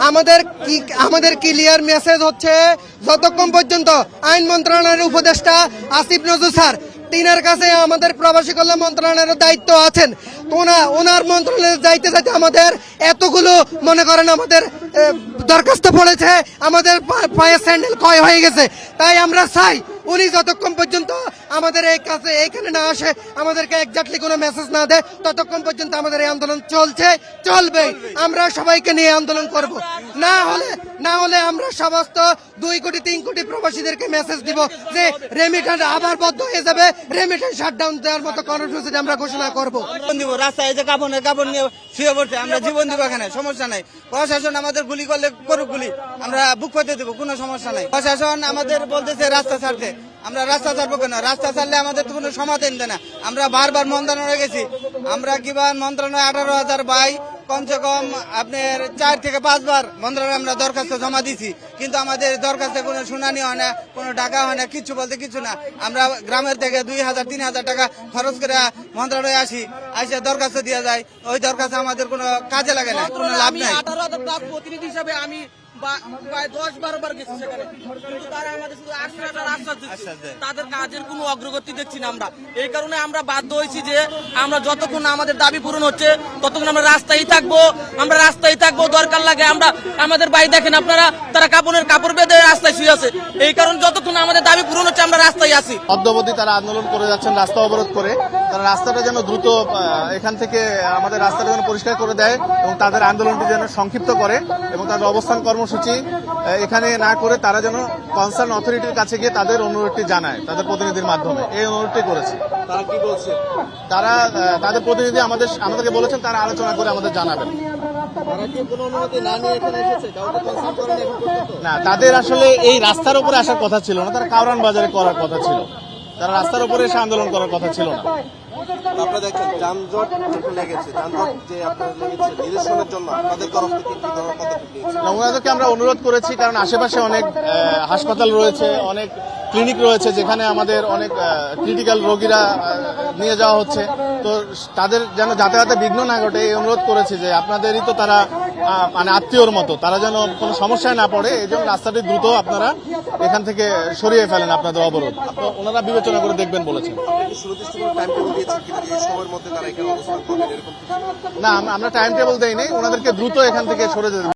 আমাদের কি, আমাদের ক্লিয়ার মেসেজ হচ্ছে, যতক্ষণ পর্যন্ত আইন মন্ত্রণালয়ের উপদেষ্টা আসিফ নজরুল স্যার তিনার কাছে আমাদের প্রবাসী কল্যাণ মন্ত্রণালয়ের দায়িত্ব আছেন, ওনা- ওনার মন্ত্রণালয়ে যাইতে যাইতে আমাদের এতগুলো মনে করেন আমাদের দরখাস্ত পড়েছে, আমাদের পা- পায়ের স্যান্ডেল ক্ষয় হয়ে গেছে। তাই আমরা চাই উনি যতক্ষণ পর্যন্ত আমাদের এই কাছে এইখানে না আসে, আমাদেরকে এক্স্যাক্টলি কোনো মেসেজ না দেয়। ততক্ষণ পর্যন্ত আমাদের এই আন্দোলন চলছে, চলবে। আমরা সবাইকে নিয়ে আন্দোলন করব। না হলে না হলে আমরা সমস্ত দুই কোটি, তিন কোটি প্রবাসীদেরকে মেসেজ দিব যে রেমিটেন্স আবার বদ্ধ হয়ে যাবে। রেমিটেন্স শাটডাউন দেওয়ার মতো কর্মসূচি আমরা ঘোষণা করব। দিব, রাস্তায় যে কাপড়ের কাপড় নিয়ে শুয়ে পড়ছে, আমরা জীবন দিব এখানে, সমস্যা নাই। প্রশাসন আমাদের গুলি করলে করুক গুলি, আমরা বুক করতে দেবো, কোনো সমস্যা নাই। প্রশাসন আমাদের বলতেছে রাস্তা ছাড়তে। আমরা রাস্তা ছাড়বো কেন? রাস্তা ছাড়লে আমাদের তো কোনো সমাধান দেয় না। আমরা বারবার মন্ত্রণালয়ে গেছি। আমরা কিবা মন্ত্রণালয় আঠারো হাজার বাই কমসে কম আপনার চার থেকে পাঁচবার মন্ত্রণালয়ে আমরা দরখাস্ত জমা দিছি। কিন্তু আমাদের দরখাস্তে কোনো শুনানি হয় না কোনো টাকা হয় না কিছু বলতে কিছু না। আমরা গ্রামের থেকে দুই হাজার তিন হাজার টাকা খরচ করে মন্ত্রণালয়ে আসি আসে দরখাস্ত দেওয়া যায়। ওই দরখাস্ত আমাদের কোনো কাজে লাগে না কোনো লাভ নাই। প্রতিনিধি হিসাবে আমি দশ বারো গেছি সেখানে। কিন্তু তারা আমাদের শুধু আশ্বাস আর আশ্বাস দিচ্ছে। তাদের কাজের কোনো অগ্রগতি দেখছি না আমরা। এই কারণে আমরা বাধ্য হয়েছি যে আমরা যতক্ষণ না আমাদের দাবি পূরণ হচ্ছে ততক্ষণ আমরা রাস্তায় থাকব। আমরা রাস্তায় থাকব দরকার লাগে আমরা আমাদের বাড়ি দেখেন আপনারা তারা কাপড়ের কাপড় বেঁধে রাস্তায় শুয়ে আছে। এই কারণে যতক্ষণ না আমাদের দাবি পূরণ হচ্ছে আমরা রাস্তায় আছি। অদ্যবধি তারা আন্দোলন করে যাচ্ছেন রাস্তা অবরোধ করে। তারা রাস্তাটা যেন দ্রুত এখান থেকে আমাদের রাস্তাটা যেন পরিষ্কার করে দেয় এবং তাদের আন্দোলনটি যেন সংক্ষিপ্ত করে এবং তাদের অবস্থান কর্মসূচি এখানে না করে তারা যেন কনসার্ন অথরিটির কাছে গিয়ে তাদের অনুরোধটি জানায় তাদের প্রতিনিধির মাধ্যমে। এই অনুরোধটি করেছে। তারা কি বলছে? তারা তাদের প্রতিনিধি আমাদের আমাদেরকে বলেছেন তারা আলোচনা করে আমাদের জানাবেন। না তাদের আসলে এই রাস্তার উপরে আসার কথা ছিল না তারা কাউরান বাজারে করার কথা ছিল। তারা রাস্তার উপরে এসে আন্দোলন করার কথা ছিল না। আপনারা যানজট লেগেছে। যানজট যে লেগেছে, নিরসনের জন্য আপনাদের তরফ থেকে কি ধরনের পদক্ষেপ নিয়েছে আমরা অনুরোধ করেছি, কারণ আশেপাশে অনেক হাসপাতাল রয়েছে, অনেক ক্লিনিক রয়েছে, যেখানে আমাদের অনেক ক্রিটিক্যাল রোগীরা নিয়ে যাওয়া হচ্ছে। তো তাদের যেন যাতায়াতে বিঘ্ন না ঘটে, এই অনুরোধ করেছি যে আপনাদেরই তো তারা মানে আত্মীয়র মতো। তারা যেন কোনো সমস্যায় না পড়ে এই জন্য রাস্তাটি দ্রুত আপনারা এখান থেকে সরিয়ে ফেলেন আপনাদের অবরোধ। ওনারা বিবেচনা করে দেখবেন বলেছেন? না আমরা টাইম টেবিল দেয়নি ওনাদেরকে দ্রুত এখান থেকে সরে যেতে